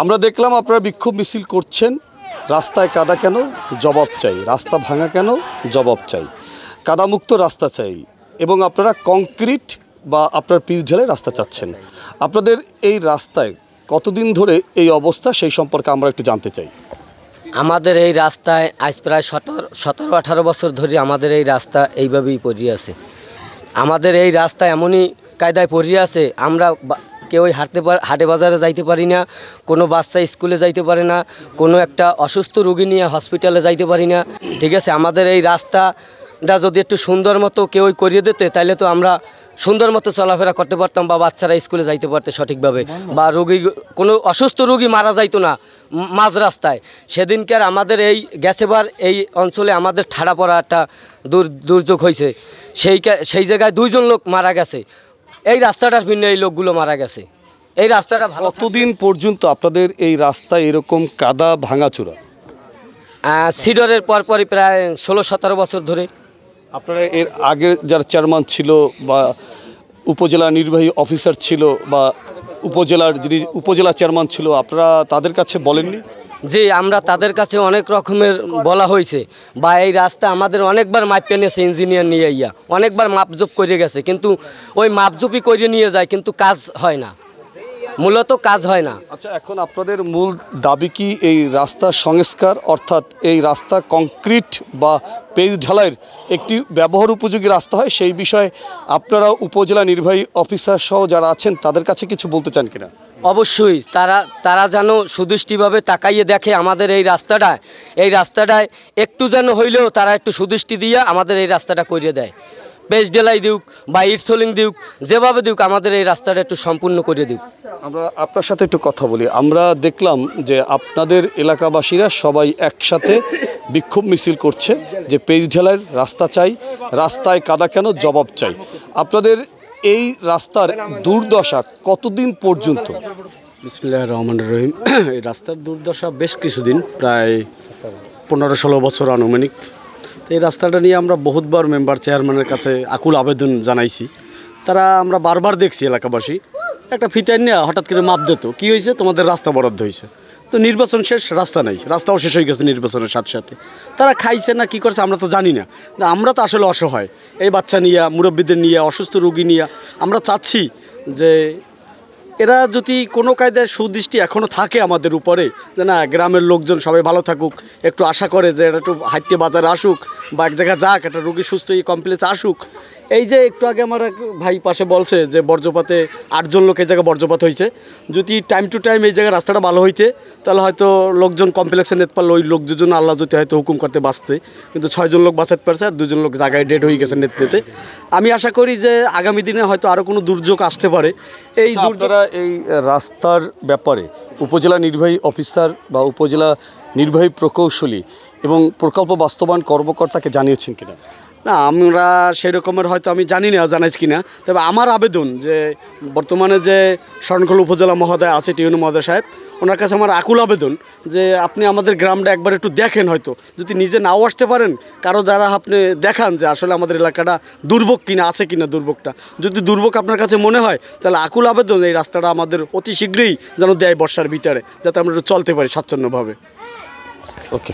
আমরা দেখলাম আপনারা বিক্ষোভ মিছিল করছেন। রাস্তায় কাদা কেন? জবাব চাই। রাস্তা ভাঙা কেন? জবাব চাই। কাদামুক্ত রাস্তা চাই। এবং আপনারা কংক্রিট বা আপনার পিচ ঢেলে রাস্তা চাচ্ছেন। আপনাদের এই রাস্তায় কতদিন ধরে এই অবস্থা, সেই সম্পর্কে আমরা একটু জানতে চাই। আমাদের এই রাস্তায় আজ প্রায় সতেরো সতেরো, আঠারো বছর ধরে আমাদের এই রাস্তা এইভাবেই পড়িয়ে আছে। আমাদের এই রাস্তা এমনই কায়দায় পড়িয়ে আছে, আমরা কেউই হাঁটতে হাটে বাজারে যাইতে পারি না, কোনো বাচ্চা স্কুলে যাইতে পারে না, কোনো একটা অসুস্থ রুগী নিয়ে হসপিটালে যাইতে পারি না। ঠিক আছে, আমাদের এই রাস্তাটা যদি একটু সুন্দর মতো কেউই করিয়ে দিতে তাহলে তো আমরা সুন্দর মতো চলাফেরা করতে পারতাম বা বাচ্চারা স্কুলে যাইতে পারতে সঠিকভাবে। বা রোগী, কোনো অসুস্থ রোগী মারা যাইতো না মাঝ রাস্তায়। সেদিনকার আমাদের এই গেছেবার এই অঞ্চলে আমাদের ঠাড়া পড়া একটা দুর, দুর্যোগ হয়েছে সেই সেই জায়গায় দুইজন লোক মারা গেছে। এই রাস্তাটার ভিন্ন এই লোকগুলো মারা গেছে। এই রাস্তাটা ভালো কতদিন পর্যন্ত আপনাদের এই রাস্তায় এরকম কাদা ভাঙাচুরা? সিডরের পরপরই প্রায় ষোলো সতেরো বছর ধরে। আপনারা এর আগের যারা চেয়ারম্যান ছিল বা উপজেলা নির্বাহী অফিসার ছিল বা উপজেলার যিনি উপজেলা চেয়ারম্যান ছিল আপনারা তাদের কাছে বলেননি? যে আমরা তাদের কাছে অনেক রকমের বলা হয়েছে বা এই রাস্তা আমাদের অনেকবার মাপে নিয়েছে ইঞ্জিনিয়ার নিয়ে ইয়া অনেকবার মাপজোপ করে গেছে, কিন্তু ওই মাপজোপই করে নিয়ে যায়, কিন্তু কাজ হয় না। মূলত কাজ হয় না। আচ্ছা এখন আপনাদের মূল দাবি কি এই রাস্তা সংস্কার অর্থাৎ এই রাস্তা কংক্রিট বা পেজ ঢালাইয়ের একটি ব্যবহার উপযোগী রাস্তা হয়? সেই বিষয়ে আপনারা উপজেলা নির্বাহী অফিসার সহ যারা আছেন তাদের কাছে কিছু বলতে চান কিনা? অবশ্যই তারা তারা যেন সুদৃষ্টিভাবে তাকাইয়ে দেখে আমাদের এই রাস্তাটায় এই রাস্তাটায় একটু যেন হইলেও তারা একটু সুদৃষ্টি দিয়ে আমাদের এই রাস্তাটা করিয়ে দেয়। পেজ ডেলাই দিউক বা ইটসোলিং দিউক যেভাবে দিউক আমাদের এই রাস্তাটা একটু সম্পূর্ণ করে দিউক। আমরা আপনার সাথে একটু কথা বলি। আমরা দেখলাম যে আপনাদের এলাকাবাসীরা সবাই একসাথে বিক্ষোভ মিছিল করছে যে পেজ ঢেলার রাস্তা চাই রাস্তায় কাদা কেন জবাব চাই। আপনাদের এই রাস্তার দুর্দশা কতদিন পর্যন্ত? বিসমিল্লাহ রহমান রহিম। এই রাস্তার দুর্দশা বেশ কিছুদিন প্রায় পনেরো ষোলো বছর আনুমানিক। এই রাস্তাটা নিয়ে আমরা বহুতবার মেম্বার চেয়ারম্যানের কাছে আকুল আবেদন জানাইছি। তারা আমরা বারবার দেখছি এলাকাবাসী। একটা ফিতাই নিয়ে হঠাৎ করে মাপ দিত কী হয়েছে? তোমাদের রাস্তা বরাদ্দ হয়েছে। তো নির্বাচন শেষ রাস্তা নাই। রাস্তাও শেষ হয়ে গেছে নির্বাচনের সাথে সাথে। তারা খাইছে না কী করছে আমরা তো জানি না, আমরা তো আসলে অসহায়। এই বাচ্চা নিয়ে মুরব্বীদের নিয়ে অসুস্থ রোগী নিয়ে আমরা চাচ্ছি যে এরা যদি কোনো কায়দায় সুদৃষ্টি এখনও থাকে আমাদের উপরে, যে না, গ্রামের লোকজন সবাই ভালো থাকুক, একটু আশা করে যে এরা একটু হাইটে বাজারে আসুক বা এক জায়গায় যাক, একটা রুগী সুস্থ এই কমপ্লেক্সে আসুক এই যে একটু আগে আমার এক ভাই পাশে বলছে যে বর্জ্যপাতে আটজন লোক এই জায়গায় বর্জ্যপাত হয়েছে। যদি টাইম টু টাইম এই জায়গায় রাস্তাটা ভালো হইতে তাহলে হয়তো লোকজন কমপ্লেক্সে নিতে পারলে ওই লোক দুজন আল্লাহ যদি হয়তো হুকুম করতে বাঁচতে। কিন্তু ছয়জন লোক বাঁচাতে পারছে আর দুজন লোক জায়গায় ডেড হয়ে গেছে নেতে নেতে আমি আশা করি যে আগামী দিনে হয়তো আরও কোনো দুর্যোগ আসতে পারে। এই দুর্যোগ আপনারা এই রাস্তার ব্যাপারে উপজেলা নির্বাহী অফিসার বা উপজেলা নির্বাহী প্রকৌশলী এবং প্রকল্প বাস্তবায়ন কর্মকর্তাকে জানিয়েছেন কিনা? না, আমরা সেই রকমের হয়তো আমি জানি না, জানাইছি কিনা। তবে আমার আবেদন যে বর্তমানে যে শরণখোল উপজেলা মহোদয় আছে টিউনু মহোদয় সাহেব, ওনার কাছে আমার আকুল আবেদন যে আপনি আমাদের গ্রামটা একবার একটু দেখেন হয়তো। যদি নিজে নাও আসতে পারেন, কারও দ্বারা আপনি দেখান যে আসলে আমাদের এলাকাটা দুর্ভোগ কিনা, আছে কিনা দুর্ভোগটা। যদি দুর্ভোগ আপনার কাছে মনে হয়, তাহলে আকুল আবেদন এই রাস্তাটা আমাদের অতি শীঘ্রই যেন দেয় বর্ষার ভিতরে, যাতে আমরা একটু চলতে পারি স্বাচ্ছন্দ্যভাবে। ওকে